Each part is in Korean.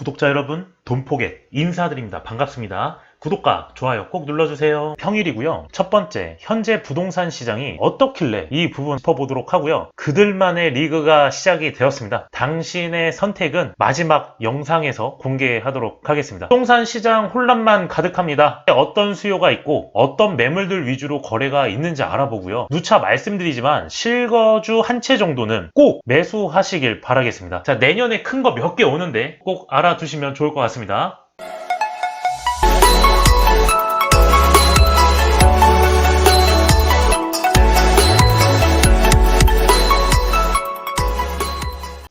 구독자 여러분, 돈포겟 인사드립니다. 반갑습니다. 구독과 좋아요 꼭 눌러주세요. 평일이고요. 첫 번째, 현재 부동산 시장이 어떻길래 이 부분 짚어보도록 하고요. 그들만의 리그가 시작이 되었습니다. 당신의 선택은 마지막 영상에서 공개하도록 하겠습니다. 부동산 시장 혼란만 가득합니다. 어떤 수요가 있고 어떤 매물들 위주로 거래가 있는지 알아보고요. 누차 말씀드리지만 실거주 한 채 정도는 꼭 매수하시길 바라겠습니다. 자, 내년에 큰 거 몇 개 오는데 꼭 알아두시면 좋을 것 같습니다.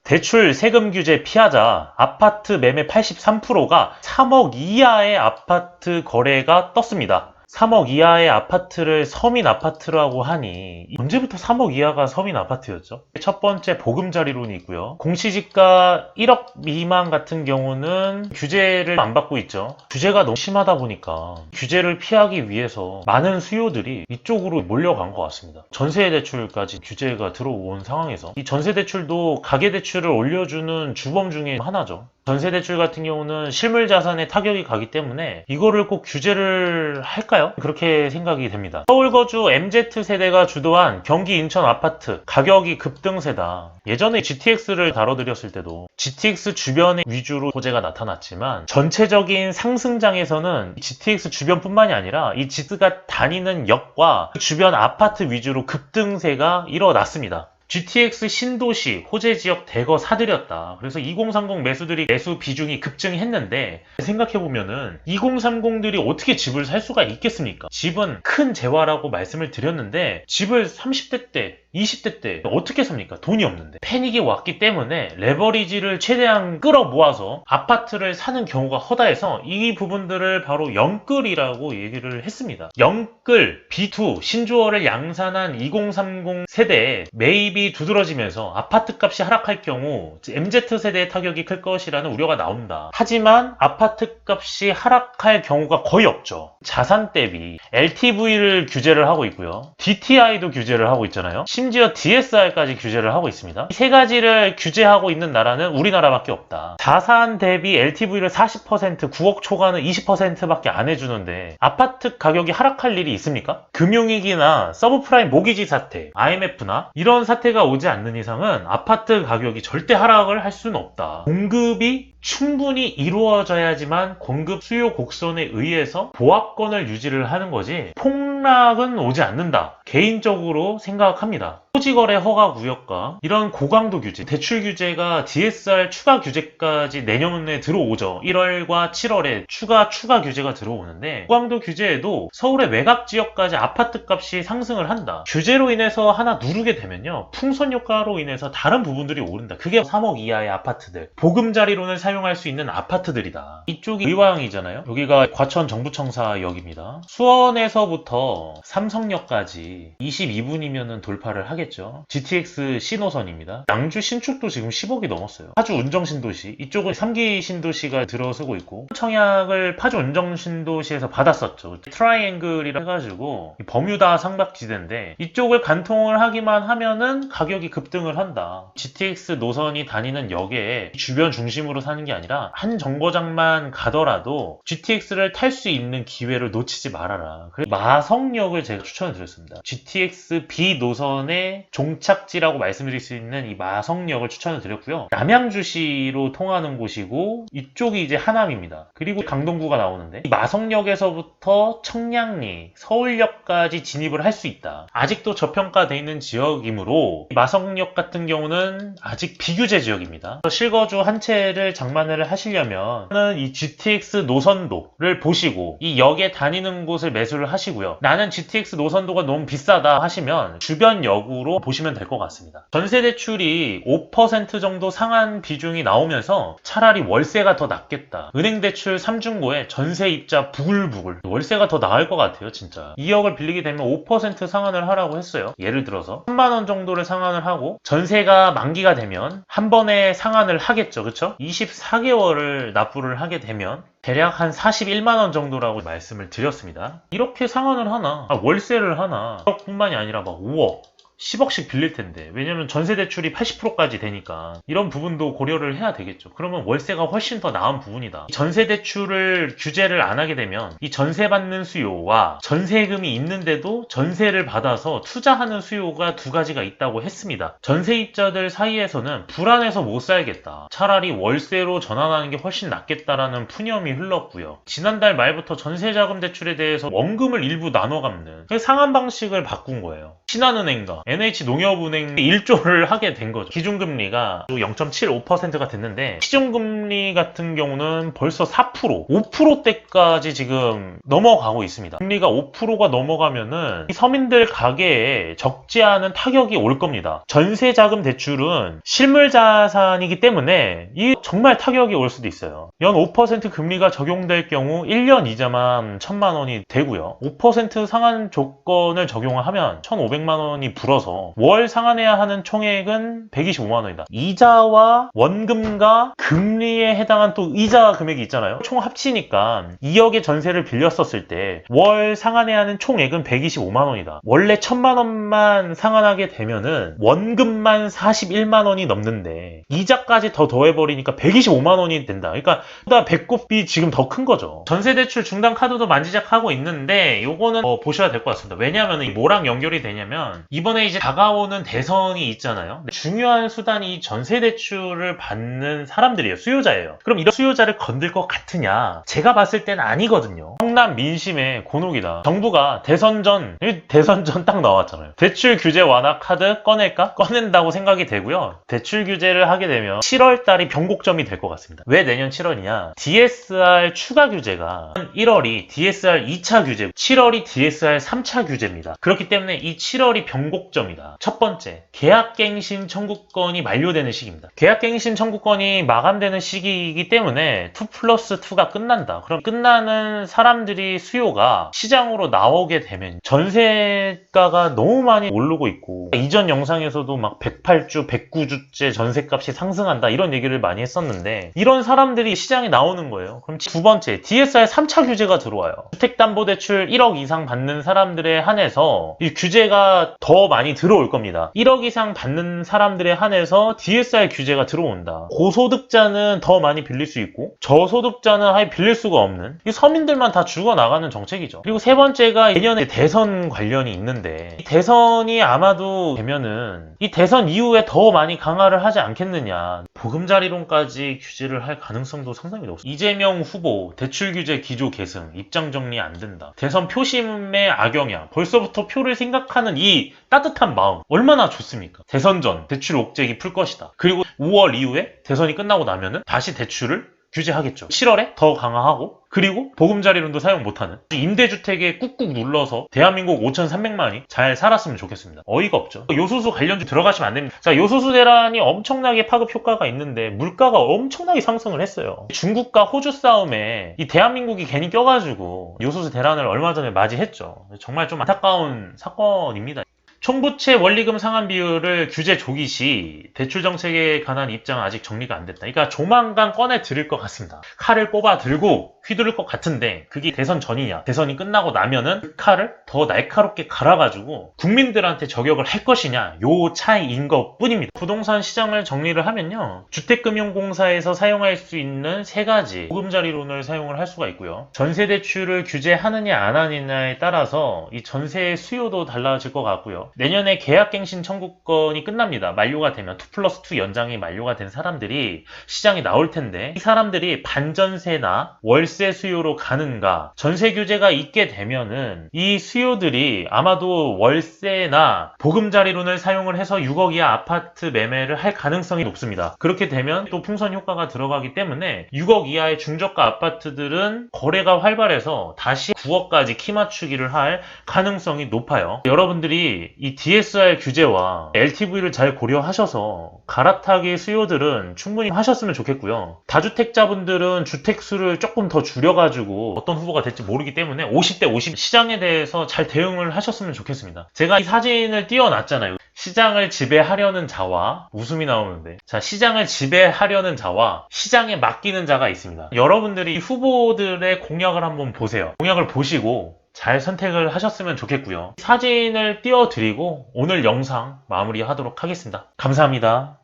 대출 세금 규제 피하자 아파트 매매 83%가 3억 이하의 아파트 거래가 떴습니다. 3억 이하의 아파트를 서민 아파트라고 하니 언제부터 3억 이하가 서민 아파트였죠? 첫 번째 보금자리론이 있고요. 공시지가 1억 미만 같은 경우는 규제를 안 받고 있죠. 규제가 너무 심하다 보니까 규제를 피하기 위해서 많은 수요들이 이쪽으로 몰려간 것 같습니다. 전세 대출까지 규제가 들어온 상황에서 이 전세 대출도 가계 대출을 올려주는 주범 중에 하나죠. 전세 대출 같은 경우는 실물 자산에 타격이 가기 때문에 이거를 꼭 규제를 할까요? 그렇게 생각이 됩니다. 서울 거주 MZ 세대가 주도한 경기 인천 아파트 가격이 급등세다. 예전에 GTX를 다뤄드렸을 때도 GTX 주변에 위주로 호재가 나타났지만 전체적인 상승장에서는 GTX 주변뿐만이 아니라 이 지스가 다니는 역과 그 주변 아파트 위주로 급등세가 일어났습니다. GTX 신도시 호재 지역 대거 사들였다. 그래서 2030 매수들이 매수 비중이 급증했는데 생각해보면은 2030들이 어떻게 집을 살 수가 있겠습니까? 집은 큰 재화라고 말씀을 드렸는데 집을 30대 때 20대 때 어떻게 삽니까? 돈이 없는데. 패닉이 왔기 때문에 레버리지를 최대한 끌어 모아서 아파트를 사는 경우가 허다해서 이 부분들을 바로 영끌이라고 얘기를 했습니다. 영끌, B2, 신조어를 양산한 2030 세대에 매입이 두드러지면서 아파트 값이 하락할 경우 MZ 세대의 타격이 클 것이라는 우려가 나온다. 하지만 아파트 값이 하락할 경우가 거의 없죠. 자산 대비 LTV를 규제를 하고 있고요. DTI도 규제를 하고 있잖아요. 심지어 DSR까지 규제를 하고 있습니다. 이 세 가지를 규제하고 있는 나라는 우리나라밖에 없다. 자산 대비 LTV를 40%, 9억 초과는 20%밖에 안 해주는데 아파트 가격이 하락할 일이 있습니까? 금융위기나 서브프라임 모기지 사태, IMF나 이런 사태가 오지 않는 이상은 아파트 가격이 절대 하락을 할 수는 없다. 공급이 충분히 이루어져야지만 공급 수요 곡선에 의해서 보합권을 유지를 하는 거지 폭 락은 오지 않는다. 개인적으로 생각합니다. 토지거래 허가 구역과 이런 고강도 규제, 대출 규제가 DSR 추가 규제까지 내년에 들어오죠. 1월과 7월에 추가 추가 규제가 들어오는데 고강도 규제에도 서울의 외곽 지역까지 아파트 값이 상승을 한다. 규제로 인해서 하나 누르게 되면요. 풍선 효과로 인해서 다른 부분들이 오른다. 그게 3억 이하의 아파트들. 보금자리론을 사용할 수 있는 아파트들이다. 이쪽이 의왕이잖아요. 여기가 과천 정부청사역입니다. 수원에서부터 삼성역까지 22분이면 돌파를 하겠죠. GTX 신호선입니다. 양주 신축도 지금 10억이 넘었어요. 파주 운정신도시 이쪽은 3기 신도시가 들어서고 있고 청약을 파주 운정신도시에서 받았었죠. 트라이앵글이라 해가지고 버뮤다 삼각지대인데 이쪽을 간통을 하기만 하면은 가격이 급등을 한다. GTX 노선이 다니는 역에 주변 중심으로 사는 게 아니라 한 정거장만 가더라도 GTX를 탈 수 있는 기회를 놓치지 말아라. 마성역을 제가 추천을 드렸습니다. GTX B 노선의 종착지라고 말씀드릴 수 있는 이 마성역을 추천을 드렸고요. 남양주시로 통하는 곳이고 이쪽이 이제 하남입니다. 그리고 강동구가 나오는데 이 마성역에서부터 청량리, 서울역까지 진입을 할 수 있다. 아직도 저평가돼 있는 지역이므로 마성역 같은 경우는 아직 비규제 지역입니다. 실거주 한 채를 장만을 하시려면 이 GTX 노선도를 보시고 이 역에 다니는 곳을 매수를 하시고요. 나는 GTX 노선도가 너무 비싸다 하시면 주변 역으로 보시면 될 것 같습니다. 전세 대출이 5% 정도 상한 비중이 나오면서 차라리 월세가 더 낫겠다. 은행 대출 3중고에 전세 입자 부글부글 월세가 더 나을 것 같아요, 진짜. 2억을 빌리게 되면 5% 상한을 하라고 했어요. 예를 들어서 3만 원 정도를 상한을 하고 전세가 만기가 되면 한 번에 상한을 하겠죠, 그쵸? 24개월을 납부를 하게 되면 대략 한 41만원 정도라고 말씀을 드렸습니다. 이렇게 상환을 하나, 아, 월세를 하나, 1억뿐만이 아니라 막 5억, 10억씩 빌릴 텐데 왜냐면 전세 대출이 80%까지 되니까 이런 부분도 고려를 해야 되겠죠. 그러면 월세가 훨씬 더 나은 부분이다. 전세 대출을 규제를 안 하게 되면 이 전세 받는 수요와 전세금이 있는데도 전세를 받아서 투자하는 수요가 두 가지가 있다고 했습니다. 전세입자들 사이에서는 불안해서 못 살겠다. 차라리 월세로 전환하는 게 훨씬 낫겠다라는 푸념이 흘렀고요. 지난달 말부터 전세자금 대출에 대해서 원금을 일부 나눠 갚는 그 상한 방식을 바꾼 거예요. 신한은행과 NH농협은행 1조를 하게 된 거죠. 기준금리가 0.75%가 됐는데 시중금리 같은 경우는 벌써 4%, 5%대까지 지금 넘어가고 있습니다. 금리가 5%가 넘어가면은 이 서민들 가계에 적지 않은 타격이 올 겁니다. 전세자금 대출은 실물 자산이기 때문에 이 정말 타격이 올 수도 있어요. 연 5% 금리가 적용될 경우 1년 이자만 1천만 원이 되고요. 5% 상한 조건을 적용을 하면 1,500만 원이 불어 서 월 상환해야 하는 총액은 125만 원이다. 이자와 원금과 금리에 해당한 또 이자 금액이 있잖아요. 총 합치니까 2억의 전세를 빌렸었을 때 월 상환해야 하는 총액은 125만 원이다. 원래 1천만 원만 상환하게 되면은 원금만 41만 원이 넘는데 이자까지 더 더해버리니까 125만 원이 된다. 그러니까 보다 배꼽이 지금 더 큰 거죠. 전세 대출 중단 카드도 만지작하고 있는데 요거는 어, 보셔야 될 것 같습니다. 왜냐하면 이 뭐랑 연결이 되냐면 이번에 이제 다가오는 대선이 있잖아요. 중요한 수단이 이 전세 대출을 받는 사람들이에요. 수요자예요. 그럼 이런 수요자를 건들 것 같으냐? 제가 봤을 땐 아니거든요. 성남 민심의 곤혹이다. 정부가 대선 전, 대선 전 딱 나왔잖아요. 대출 규제 완화 카드 꺼낼까? 꺼낸다고 생각이 되고요. 대출 규제를 하게 되면 7월 달이 변곡점이 될 것 같습니다. 왜 내년 7월이냐? DSR 추가 규제가 1월이 DSR 2차 규제, 7월이 DSR 3차 규제입니다. 그렇기 때문에 이 7월이 변곡 점이다. 첫 번째, 계약갱신 청구권이 만료되는 시기입니다. 계약갱신 청구권이 마감되는 시기이기 때문에 2 플러스 2가 끝난다. 그럼 끝나는 사람들이 수요가 시장으로 나오게 되면 전세가가 너무 많이 오르고 있고 이전 영상에서도 막 108주, 109주째 전세값이 상승한다 이런 얘기를 많이 했었는데 이런 사람들이 시장에 나오는 거예요. 그럼 두 번째, DSR 3차 규제가 들어와요. 주택담보대출 1억 이상 받는 사람들에 한해서 이 규제가 더 많이 들어올 겁니다. 1억 이상 받는 사람들에 한해서 DSR 규제가 들어온다. 고소득자는 더 많이 빌릴 수 있고 저소득자는 아예 빌릴 수가 없는 이 서민들만 다 죽어나가는 정책이죠. 그리고 세 번째가 내년에 대선 관련이 있는데 이 대선이 아마도 되면은 이 대선 이후에 더 많이 강화를 하지 않겠느냐. 보금자리론까지 규제를 할 가능성도 상당히 높습니다. 이재명 후보 대출 규제 기조 계승 입장 정리 안 된다. 대선 표심의 악영향 벌써부터 표를 생각하는 이 따뜻한 마음 얼마나 좋습니까? 대선 전 대출 옥죄기 풀 것이다. 그리고 5월 이후에 대선이 끝나고 나면은 다시 대출을 규제하겠죠. 7월에 더 강화하고 그리고 보금자리론도 사용 못하는 임대주택에 꾹꾹 눌러서 대한민국 5,300만이 잘 살았으면 좋겠습니다. 어이가 없죠. 요소수 관련 주 들어가시면 안 됩니다. 자, 요소수 대란이 엄청나게 파급 효과가 있는데 물가가 엄청나게 상승을 했어요. 중국과 호주 싸움에 이 대한민국이 괜히 껴가지고 요소수 대란을 얼마 전에 맞이했죠. 정말 좀 안타까운 사건입니다. 총부채 원리금 상환 비율을 규제 조기 시 대출 정책에 관한 입장은 아직 정리가 안 됐다. 그러니까 조만간 꺼내 드릴 것 같습니다. 칼을 뽑아 들고 휘두를 것 같은데 그게 대선 전이냐 대선이 끝나고 나면은 그 칼을 더 날카롭게 갈아가지고 국민들한테 저격을 할 것이냐 요 차이인 것 뿐입니다. 부동산 시장을 정리를 하면요. 주택금융공사에서 사용할 수 있는 세 가지 보금자리론을 사용을 할 수가 있고요. 전세 대출을 규제하느냐 안 하느냐에 따라서 이 전세 수요도 달라질 것 같고요. 내년에 계약갱신 청구권이 끝납니다. 만료가 되면 2 플러스 2 연장이 만료가 된 사람들이 시장에 나올 텐데 이 사람들이 반전세나 월세 수요로 가는가 전세 규제가 있게 되면은 이 수요들이 아마도 월세나 보금자리론을 사용을 해서 6억 이하 아파트 매매를 할 가능성이 높습니다. 그렇게 되면 또 풍선 효과가 들어가기 때문에 6억 이하의 중저가 아파트들은 거래가 활발해서 다시 9억까지 키 맞추기를 할 가능성이 높아요. 여러분들이 이 DSR 규제와 LTV를 잘 고려하셔서 갈아타기 수요들은 충분히 하셨으면 좋겠고요. 다주택자분들은 주택수를 조금 더 줄여가지고 어떤 후보가 될지 모르기 때문에 50대 50 시장에 대해서 잘 대응을 하셨으면 좋겠습니다. 제가 이 사진을 띄워놨잖아요. 시장을 지배하려는 자와 웃음이 나오는데 자 시장을 지배하려는 자와 시장에 맡기는 자가 있습니다. 여러분들이 이 후보들의 공약을 한번 보세요. 공약을 보시고 잘 선택을 하셨으면 좋겠고요. 사진을 띄워드리고 오늘 영상 마무리하도록 하겠습니다. 감사합니다.